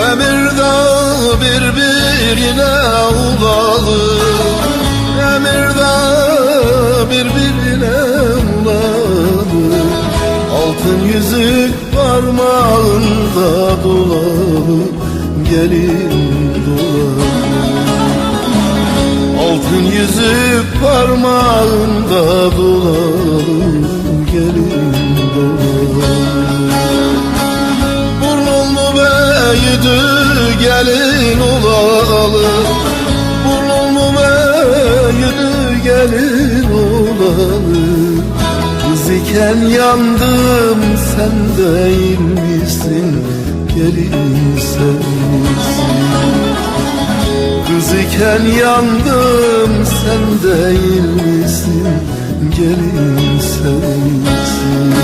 Ömür birbirine ulağı Ömür birbirine ulağı Altın yüzük parmağında dolağı Gelin dolağı Altın yüzük parmağında dolağı Gelin dolağı büyüdü gelin olalı Burnumlu büyüdü gelin olalı Kız yandım sen değil misin? Gelin sen misin? Kız iken yandım sen değil misin? Gelin sen misin